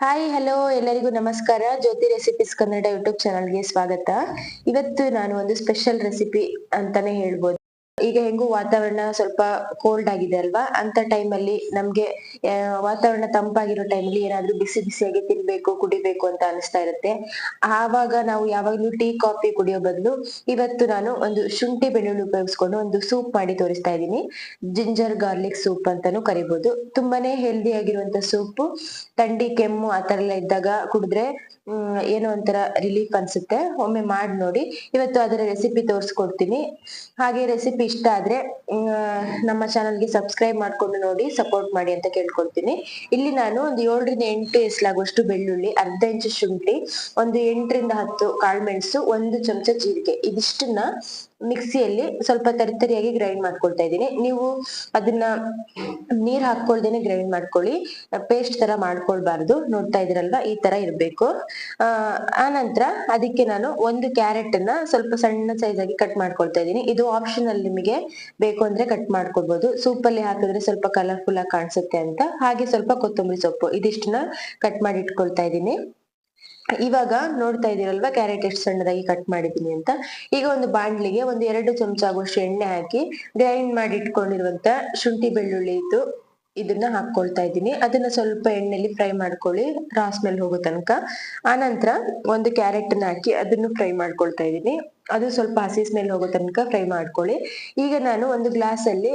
Hi hello ಎಲ್ಲರಿಗೂ ನಮಸ್ಕಾರ. ಜ್ಯೋತಿ recipes Kannada YouTube ಚಾನಲ್ಗೆ ಸ್ವಾಗತ. ಇವತ್ತು ನಾನು ಒಂದು ಸ್ಪೆಷಲ್ ರೆಸಿಪಿ ಅಂತಾನೆ ಹೇಳ್ಬೋದು. ಈಗ ಹೆಂಗೂ ವಾತಾವರಣ ಸ್ವಲ್ಪ ಕೋಲ್ಡ್ ಆಗಿದೆ ಅಲ್ವಾ? ಅಂತ ಟೈಮಲ್ಲಿ ನಮ್ಗೆ ಆ, ವಾತಾವರಣ ತಂಪಾಗಿರೋ ಟೈಮ್ ಅಲ್ಲಿ ಏನಾದ್ರೂ ಬಿಸಿ ಬಿಸಿಯಾಗಿ ತಿನ್ಬೇಕು ಕುಡಿಬೇಕು ಅಂತ ಅನಿಸ್ತಾ ಇರುತ್ತೆ. ಆವಾಗ ನಾವು ಯಾವಾಗ್ಲೂ ಟೀ ಕಾಫಿ ಕುಡಿಯೋ ಬದಲು ಇವತ್ತು ನಾನು ಒಂದು ಶುಂಠಿ ಬೆಳ್ಳುಳ್ಳಿ ಉಪಯೋಗಿಸ್ಕೊಂಡು ಒಂದು ಸೂಪ್ ಮಾಡಿ ತೋರಿಸ್ತಾ ಇದ್ದೀನಿ. ಜಿಂಜರ್ ಗಾರ್ಲಿಕ್ ಸೂಪ್ ಅಂತಾನು ಕರಿಬಹುದು ತುಂಬಾನೇ ಹೆಲ್ದಿ ಆಗಿರುವಂತ ಸೂಪ್. ಥಂಡಿ ಕೆಮ್ಮು ಆ ಎಲ್ಲ ಇದ್ದಾಗ ಕುಡಿದ್ರೆ ಏನೋ ಒಂಥರ ರಿಲೀಫ್ ಅನ್ಸುತ್ತೆ. ಒಮ್ಮೆ ಮಾಡಿ ನೋಡಿ. ಇವತ್ತು ಅದರ ರೆಸಿಪಿ ತೋರಿಸ್ಕೊಡ್ತೀನಿ. ಹಾಗೆ ರೆಸಿಪಿ ಇಷ್ಟ ಆದ್ರೆ ನಮ್ಮ ಚಾನಲ್ಗೆ ಸಬ್ಸ್ಕ್ರೈಬ್ ಮಾಡ್ಕೊಂಡು ನೋಡಿ, ಸಪೋರ್ಟ್ ಮಾಡಿ ಅಂತ ಕೇಳ್ಕೊಳ್ತೀನಿ ಇಲ್ಲಿ ನಾನು ಒಂದು ಏಳರಿಂದ ಎಂಟು ಎಸ್ಲಾಗುವಷ್ಟು ಬೆಳ್ಳುಳ್ಳಿ, ಅರ್ಧ ಇಂಚು ಶುಂಠಿ, ಒಂದು ಎಂಟರಿಂದ ಹತ್ತು ಕಾಳುಮೆಣಸು ಒಂದು ಚಮಚ ಜೀರಿಗೆ. ಇದಿಷ್ಟನ್ನ ಮಿಕ್ಸಿಯಲ್ಲಿ ಸ್ವಲ್ಪ ತರಿತರಿಯಾಗಿ ಗ್ರೈಂಡ್ ಮಾಡ್ಕೊಳ್ತಾ ಇದ್ದೀನಿ. ನೀವು ಅದನ್ನ ನೀರ್ ಹಾಕೊಳ್ದೇನೆ ಗ್ರೈಂಡ್ ಮಾಡ್ಕೊಳ್ಳಿ. ಪೇಸ್ಟ್ ತರ ಮಾಡ್ಕೊಳ್ಬಾರ್ದು. ನೋಡ್ತಾ ಇದ್ರಲ್ವಾ ಈ ತರ ಇರ್ಬೇಕು. ಆ ನಂತರ ಅದಕ್ಕೆ ನಾನು ಒಂದು ಕ್ಯಾರೆಟ್ ಅನ್ನ ಸ್ವಲ್ಪ ಸಣ್ಣ ಸೈಜ್ ಆಗಿ ಕಟ್ ಮಾಡ್ಕೊಳ್ತಾ ಇದ್ದೀನಿ. ಇದು ಆಪ್ಷನಲ್ ನಿಮಗೆ ಬೇಕು ಅಂದ್ರೆ ಕಟ್ ಮಾಡ್ಕೊಳ್ಬಹುದು ಸೂಪ್ ಅಲ್ಲಿ ಹಾಕಿದ್ರೆ ಸ್ವಲ್ಪ ಕಲರ್ಫುಲ್ ಆಗಿ ಕಾಣಿಸುತ್ತೆ ಅಂತ. ಹಾಗೆ ಸ್ವಲ್ಪ ಕೊತ್ತಂಬರಿ ಸೊಪ್ಪು ಇದಿಷ್ಟನ್ನ ಕಟ್ ಮಾಡಿ ಇಟ್ಕೊಳ್ತಾ ಇದ್ದೀನಿ. ಇವಾಗ ನೋಡ್ತಾ ಇದೀರಲ್ವಾ ಕ್ಯಾರೆಟ್ ಎಷ್ಟು ಸಣ್ಣದಾಗಿ ಕಟ್ ಮಾಡಿದೀನಿ ಅಂತ. ಈಗ ಒಂದು ಬಾಂಡ್ಲಿಗೆ ಒಂದು ಎರಡು ಚಮಚ ಆಗುವಷ್ಟು ಎಣ್ಣೆ ಹಾಕಿ ಗ್ರೈಂಡ್ ಮಾಡಿ ಇಟ್ಕೊಂಡಿರುವಂತ ಶುಂಠಿ ಬೆಳ್ಳುಳ್ಳಿ ಇದ್ದು ಇದನ್ನ ಹಾಕೊಳ್ತಾ ಇದ್ದೀನಿ. ಅದನ್ನ ಸ್ವಲ್ಪ ಎಣ್ಣೆಲಿ ಫ್ರೈ ಮಾಡ್ಕೊಳ್ಳಿ ರಾಸ್ ಮೇಲೆ ಹೋಗೋ ತನಕ. ಆನಂತರ ಒಂದು ಕ್ಯಾರೆಟ್ ಅನ್ನ ಹಾಕಿ ಅದನ್ನು ಫ್ರೈ ಮಾಡ್ಕೊಳ್ತಾ ಇದ್ದೀನಿ. ಅದು ಸ್ವಲ್ಪ ಹಸಿ ಸ್ಮೆಲ್ ಹೋಗೋ ತನಕ ಫ್ರೈ ಮಾಡ್ಕೊಳ್ಳಿ. ಈಗ ನಾನು ಒಂದು ಗ್ಲಾಸ್ ಅಲ್ಲಿ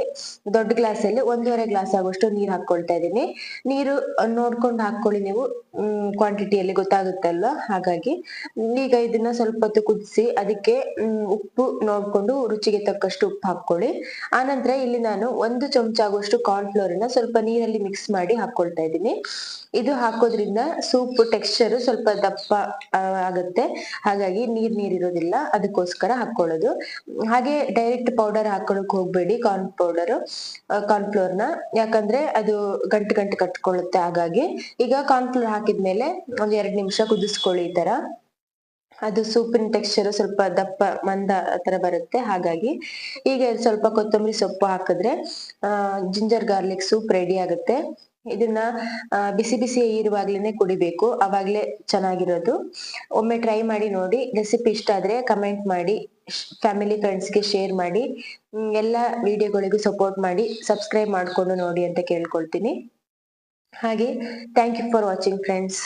ದೊಡ್ಡ ಗ್ಲಾಸ್ ಅಲ್ಲಿ ಒಂದೂವರೆ ಗ್ಲಾಸ್ ಆಗುವಷ್ಟು ನೀರ್ ಹಾಕೊಳ್ತಾ ಇದ್ದೀನಿ. ನೀರು ನೋಡ್ಕೊಂಡು ಹಾಕೊಳ್ಳಿ ನೀವು. ಕ್ವಾಂಟಿಟಿಯಲ್ಲಿ ಗೊತ್ತಾಗುತ್ತಲ್ವಾ ಹಾಗಾಗಿ ಈಗ ಇದನ್ನ ಸ್ವಲ್ಪ ಹೊತ್ತು ಕುದಿಸಿ ಅದಕ್ಕೆ ಉಪ್ಪು ನೋಡ್ಕೊಂಡು ರುಚಿಗೆ ತಕ್ಕಷ್ಟು ಉಪ್ಪು ಹಾಕೊಳ್ಳಿ ಆನಂತರ ಇಲ್ಲಿ ನಾನು ಒಂದು ಚಮಚ ಆಗುವಷ್ಟು ಕಾರ್ನ್ ಫ್ಲೋರ್ನ ಸ್ವಲ್ಪ ನೀರಲ್ಲಿ ಮಿಕ್ಸ್ ಮಾಡಿ ಹಾಕೊಳ್ತಾ ಇದ್ದೀನಿ. ಇದು ಹಾಕೋದ್ರಿಂದ ಸೂಪ್ ಟೆಕ್ಸ್ಚರ್ ಸ್ವಲ್ಪ ದಪ್ಪ ಆಗುತ್ತೆ. ಹಾಗಾಗಿ ನೀರ್ ನೀರ್ ಇರೋದಿಲ್ಲ. ಅದಕ್ಕೋಸ್ಕರ ಹಾಕೊಳ್ಳೋದು. ಹಾಗೆ ಡೈರೆಕ್ಟ್ ಪೌಡರ್ ಹಾಕೊಳಕ್ ಹೋಗ್ಬೇಡಿ ಕಾರ್ನ್ ಪೌಡರ್ ಕಾರ್ನ್ ಫ್ಲೋರ್ನ. ಯಾಕಂದ್ರೆ ಅದು ಗಂಟು ಗಂಟು ಕಟ್ಕೊಳ್ಳುತ್ತೆ ಹಾಗಾಗಿ. ಈಗ ಕಾರ್ನ್ ಫ್ಲೋರ್ ಹಾಕಿದ್ಮೇಲೆ ಒಂದ್ ಎರಡ್ ನಿಮಿಷ ಕುದಿಸ್ಕೊಳ್ಳಿ ಈ ತರ. ಅದು ಸೂಪಿನ ಟೆಕ್ಸ್ಚರ್ ಸ್ವಲ್ಪ ದಪ್ಪ, ಮಂದ ತರ ಬರುತ್ತೆ. ಹಾಗಾಗಿ ಈಗ ಸ್ವಲ್ಪ ಕೊತ್ತಂಬರಿ ಸೊಪ್ಪು ಹಾಕಿದ್ರೆ ಜಿಂಜರ್ ಗಾರ್ಲಿಕ್ ಸೂಪ್ ರೆಡಿ ಆಗುತ್ತೆ. ಇದನ್ನ ಬಿಸಿ ಬಿಸಿ ಇರುವಾಗ್ಲೇನೆ ಕುಡಿಬೇಕು. ಅವಾಗ್ಲೇ ಚೆನ್ನಾಗಿರೋದು. ಒಮ್ಮೆ ಟ್ರೈ ಮಾಡಿ ನೋಡಿ. ರೆಸಿಪಿ ಇಷ್ಟ ಆದ್ರೆ ಕಮೆಂಟ್ ಮಾಡಿ. ಫ್ಯಾಮಿಲಿ ಫ್ರೆಂಡ್ಸ್ಗೆ ಶೇರ್ ಮಾಡಿ. ಎಲ್ಲ ವಿಡಿಯೋಗಳಿಗೂ ಸಪೋರ್ಟ್ ಮಾಡಿ. ಸಬ್ಸ್ಕ್ರೈಬ್ ಮಾಡ್ಕೊಂಡು ನೋಡಿ ಅಂತ ಕೇಳ್ಕೊಳ್ತೀನಿ. ಹಾಗೆ thank you for watching friends